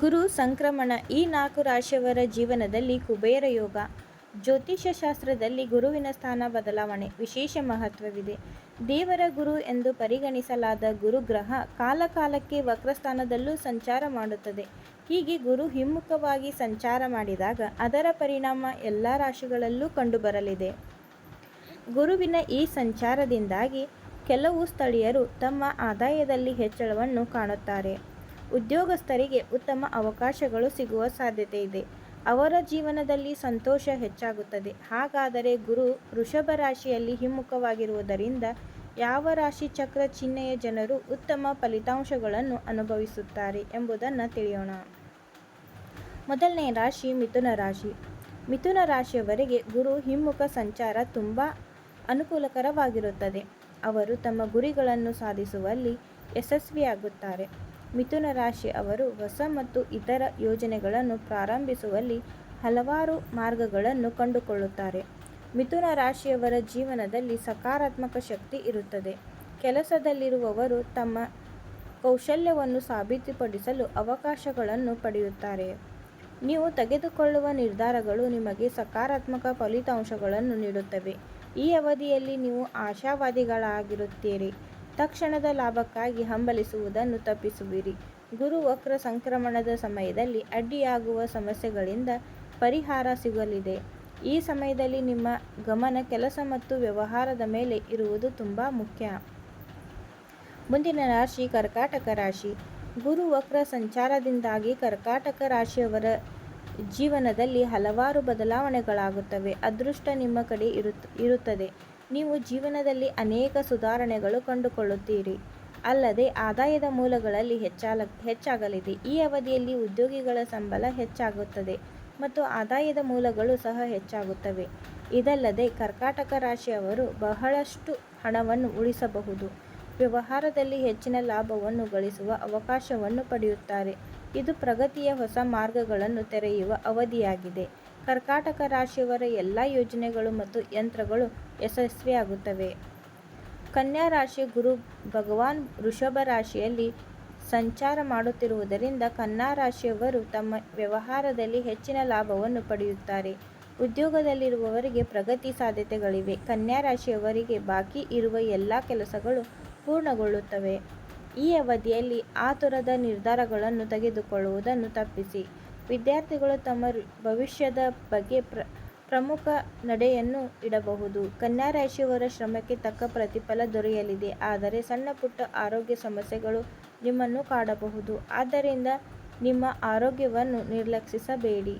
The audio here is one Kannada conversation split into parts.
ಗುರು ಸಂಕ್ರಮಣ ಈ ನಾಲ್ಕು ರಾಶಿಯವರ ಜೀವನದಲ್ಲಿ ಕುಬೇರ ಯೋಗ. ಜ್ಯೋತಿಷ್ಯ ಶಾಸ್ತ್ರದಲ್ಲಿ ಗುರುವಿನ ಸ್ಥಾನ ಬದಲಾವಣೆ ವಿಶೇಷ ಮಹತ್ವವಿದೆ. ದೇವರ ಗುರು ಎಂದು ಪರಿಗಣಿಸಲಾದ ಗುರುಗ್ರಹ ಕಾಲಕಾಲಕ್ಕೆ ವಕ್ರಸ್ಥಾನದಲ್ಲೂ ಸಂಚಾರ ಮಾಡುತ್ತದೆ. ಹೀಗೆ ಗುರು ಹಿಮ್ಮುಖವಾಗಿ ಸಂಚಾರ ಮಾಡಿದಾಗ ಅದರ ಪರಿಣಾಮ ಎಲ್ಲ ರಾಶಿಗಳಲ್ಲೂ ಕಂಡುಬರಲಿದೆ. ಗುರುವಿನ ಈ ಸಂಚಾರದಿಂದಾಗಿ ಕೆಲವು ಸ್ಥಳೀಯರು ತಮ್ಮ ಆದಾಯದಲ್ಲಿ ಹೆಚ್ಚಳವನ್ನು ಕಾಣುತ್ತಾರೆ. ಉದ್ಯೋಗಸ್ಥರಿಗೆ ಉತ್ತಮ ಅವಕಾಶಗಳು ಸಿಗುವ ಸಾಧ್ಯತೆ ಇದೆ. ಅವರ ಜೀವನದಲ್ಲಿ ಸಂತೋಷ ಹೆಚ್ಚಾಗುತ್ತದೆ. ಹಾಗಾದರೆ ಗುರು ವೃಷಭ ರಾಶಿಯಲ್ಲಿ ಹಿಮ್ಮುಖವಾಗಿರುವುದರಿಂದ ಯಾವ ರಾಶಿ ಚಕ್ರ ಚಿಹ್ನೆಯ ಜನರು ಉತ್ತಮ ಫಲಿತಾಂಶಗಳನ್ನು ಅನುಭವಿಸುತ್ತಾರೆ ಎಂಬುದನ್ನು ತಿಳಿಯೋಣ. ಮೊದಲನೇ ರಾಶಿ ಮಿಥುನ ರಾಶಿ. ಮಿಥುನ ರಾಶಿಯವರಿಗೆ ಗುರು ಹಿಮ್ಮುಖ ಸಂಚಾರ ತುಂಬ ಅನುಕೂಲಕರವಾಗಿರುತ್ತದೆ. ಅವರು ತಮ್ಮ ಗುರಿಗಳನ್ನು ಸಾಧಿಸುವಲ್ಲಿ ಯಶಸ್ವಿಯಾಗುತ್ತಾರೆ. ಮಿಥುನ ರಾಶಿ ಅವರು ಹೊಸ ಮತ್ತು ಇತರ ಯೋಜನೆಗಳನ್ನು ಪ್ರಾರಂಭಿಸುವಲ್ಲಿ ಹಲವಾರು ಮಾರ್ಗಗಳನ್ನು ಕಂಡುಕೊಳ್ಳುತ್ತಾರೆ. ಮಿಥುನ ರಾಶಿಯವರ ಜೀವನದಲ್ಲಿ ಸಕಾರಾತ್ಮಕ ಶಕ್ತಿ ಇರುತ್ತದೆ. ಕೆಲಸದಲ್ಲಿರುವವರು ತಮ್ಮ ಕೌಶಲ್ಯವನ್ನು ಸಾಬೀತುಪಡಿಸಲು ಅವಕಾಶಗಳನ್ನು ಪಡೆಯುತ್ತಾರೆ. ನೀವು ತೆಗೆದುಕೊಳ್ಳುವ ನಿರ್ಧಾರಗಳು ನಿಮಗೆ ಸಕಾರಾತ್ಮಕ ಫಲಿತಾಂಶಗಳನ್ನು ನೀಡುತ್ತವೆ. ಈ ಅವಧಿಯಲ್ಲಿ ನೀವು ಆಶಾವಾದಿಗಳಾಗಿರುತ್ತೀರಿ. ತಕ್ಷಣದ ಲಾಭಕ್ಕಾಗಿ ಹಂಬಲಿಸುವುದನ್ನು ತಪ್ಪಿಸುವಿರಿ. ಗುರು ವಕ್ರ ಸಂಕ್ರಮಣದ ಸಮಯದಲ್ಲಿ ಅಡ್ಡಿಯಾಗುವ ಸಮಸ್ಯೆಗಳಿಂದ ಪರಿಹಾರ ಸಿಗಲಿದೆ. ಈ ಸಮಯದಲ್ಲಿ ನಿಮ್ಮ ಗಮನ ಕೆಲಸ ಮತ್ತು ವ್ಯವಹಾರದ ಮೇಲೆ ಇರುವುದು ತುಂಬ ಮುಖ್ಯ. ಮುಂದಿನ ರಾಶಿ ಕರ್ಕಾಟಕ ರಾಶಿ. ಗುರು ವಕ್ರ ಸಂಚಾರದಿಂದಾಗಿ ಕರ್ಕಾಟಕ ರಾಶಿಯವರ ಜೀವನದಲ್ಲಿ ಹಲವಾರು ಬದಲಾವಣೆಗಳಾಗುತ್ತವೆ. ಅದೃಷ್ಟ ನಿಮ್ಮ ಕಡೆ ಇರುತ್, ಇರುತ್ತದೆ. ನೀವು ಜೀವನದಲ್ಲಿ ಅನೇಕ ಸುಧಾರಣೆಗಳು ಕಂಡುಕೊಳ್ಳುತ್ತೀರಿ. ಅಲ್ಲದೆ ಆದಾಯದ ಮೂಲಗಳಲ್ಲಿ ಹೆಚ್ಚಾಲ, ಹೆಚ್ಚಾಗಲಿದೆ. ಈ ಅವಧಿಯಲ್ಲಿ ಉದ್ಯೋಗಿಗಳ ಸಂಬಳ ಹೆಚ್ಚಾಗುತ್ತದೆ ಮತ್ತು ಆದಾಯದ ಮೂಲಗಳು ಸಹ ಹೆಚ್ಚಾಗುತ್ತವೆ. ಇದಲ್ಲದೆ ಕರ್ಕಾಟಕ ರಾಶಿಯವರು ಬಹಳಷ್ಟು ಹಣವನ್ನು ಉಳಿಸಬಹುದು. ವ್ಯವಹಾರದಲ್ಲಿ ಹೆಚ್ಚಿನ ಲಾಭವನ್ನು ಗಳಿಸುವ ಅವಕಾಶವನ್ನು ಪಡೆಯುತ್ತಾರೆ. ಇದು ಪ್ರಗತಿಯ ಹೊಸ ಮಾರ್ಗಗಳನ್ನು ತೆರೆಯುವ ಅವಧಿಯಾಗಿದೆ. ಕರ್ಕಾಟಕ ರಾಶಿಯವರ ಎಲ್ಲ ಯೋಜನೆಗಳು ಮತ್ತು ಯಂತ್ರಗಳು ಯಶಸ್ವಿಯಾಗುತ್ತವೆ. ಕನ್ಯಾ ರಾಶಿ ಗುರು ಭಗವಾನ್ ವೃಷಭ ರಾಶಿಯಲ್ಲಿ ಸಂಚಾರ ಮಾಡುತ್ತಿರುವುದರಿಂದ ಕನ್ಯಾ ರಾಶಿಯವರು ತಮ್ಮ ವ್ಯವಹಾರದಲ್ಲಿ ಹೆಚ್ಚಿನ ಲಾಭವನ್ನು ಪಡೆಯುತ್ತಾರೆ. ಉದ್ಯೋಗದಲ್ಲಿರುವವರಿಗೆ ಪ್ರಗತಿ ಸಾಧ್ಯತೆಗಳಿವೆ. ಕನ್ಯಾ ರಾಶಿಯವರಿಗೆ ಬಾಕಿ ಇರುವ ಎಲ್ಲ ಕೆಲಸಗಳು ಪೂರ್ಣಗೊಳ್ಳುತ್ತವೆ. ಈ ಅವಧಿಯಲ್ಲಿ ಆತುರದ ನಿರ್ಧಾರಗಳನ್ನು ತೆಗೆದುಕೊಳ್ಳುವುದನ್ನು ತಪ್ಪಿಸಿ. ವಿದ್ಯಾರ್ಥಿಗಳು ತಮ್ಮ ಭವಿಷ್ಯದ ಬಗ್ಗೆ ಪ್ರ, ಪ್ರಮುಖ ನಡೆಯನ್ನು ಇಡಬಹುದು. ಕನ್ಯಾ ರಾಶಿಯವರ ಶ್ರಮಕ್ಕೆ ತಕ್ಕ ಪ್ರತಿಫಲ ದೊರೆಯಲಿದೆ. ಆದರೆ ಸಣ್ಣ ಪುಟ್ಟ ಆರೋಗ್ಯ ಸಮಸ್ಯೆಗಳು ನಿಮ್ಮನ್ನು ಕಾಡಬಹುದು. ಆದ್ದರಿಂದ ನಿಮ್ಮ ಆರೋಗ್ಯವನ್ನು ನಿರ್ಲಕ್ಷಿಸಬೇಡಿ.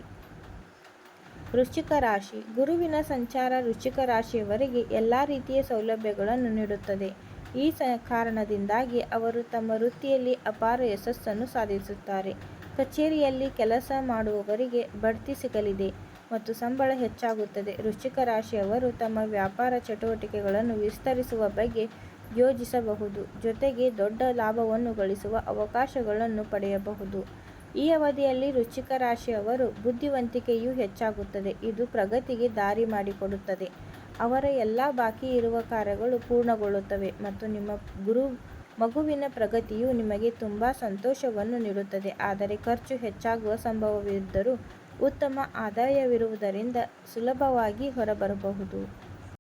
ವೃಶ್ಚಿಕ ರಾಶಿ. ಗುರುವಿನ ಸಂಚಾರ ವೃಶ್ಚಿಕ ರಾಶಿಯವರಿಗೆ ಎಲ್ಲ ರೀತಿಯ ಸೌಲಭ್ಯಗಳನ್ನು ನೀಡುತ್ತದೆ. ಈ ಕಾರಣದಿಂದಾಗಿ ಅವರು ತಮ್ಮ ವೃತ್ತಿಯಲ್ಲಿ ಅಪಾರ ಯಶಸ್ಸನ್ನು ಸಾಧಿಸುತ್ತಾರೆ. ಕಚೇರಿಯಲ್ಲಿ ಕೆಲಸ ಮಾಡುವವರಿಗೆ ಬಡ್ತಿ ಸಿಗಲಿದೆ ಮತ್ತು ಸಂಬಳ ಹೆಚ್ಚಾಗುತ್ತದೆ. ವೃಶ್ಚಿಕ ರಾಶಿಯವರು ತಮ್ಮ ವ್ಯಾಪಾರ ಚಟುವಟಿಕೆಗಳನ್ನು ವಿಸ್ತರಿಸುವ ಬಗ್ಗೆ ಯೋಜಿಸಬಹುದು. ಜೊತೆಗೆ ದೊಡ್ಡ ಲಾಭವನ್ನು ಗಳಿಸುವ ಅವಕಾಶಗಳನ್ನು ಪಡೆಯಬಹುದು. ಈ ಅವಧಿಯಲ್ಲಿ ವೃಶ್ಚಿಕ ರಾಶಿಯವರು ಬುದ್ಧಿವಂತಿಕೆಯೂ ಹೆಚ್ಚಾಗುತ್ತದೆ. ಇದು ಪ್ರಗತಿಗೆ ದಾರಿ ಮಾಡಿಕೊಡುತ್ತದೆ. ಅವರ ಎಲ್ಲ ಬಾಕಿ ಇರುವ ಕಾರ್ಯಗಳು ಪೂರ್ಣಗೊಳ್ಳುತ್ತವೆ ಮತ್ತು ನಿಮ್ಮ ಗುರು ಮಗುವಿನ ಪ್ರಗತಿಯು ನಿಮಗೆ ತುಂಬ ಸಂತೋಷವನ್ನು ನೀಡುತ್ತದೆ. ಆದರೆ ಖರ್ಚು ಹೆಚ್ಚಾಗುವ ಸಂಭವವಿದ್ದರೂ ಉತ್ತಮ ಆದಾಯವಿರುವುದರಿಂದ ಸುಲಭವಾಗಿ ಹೊರಬರಬಹುದು.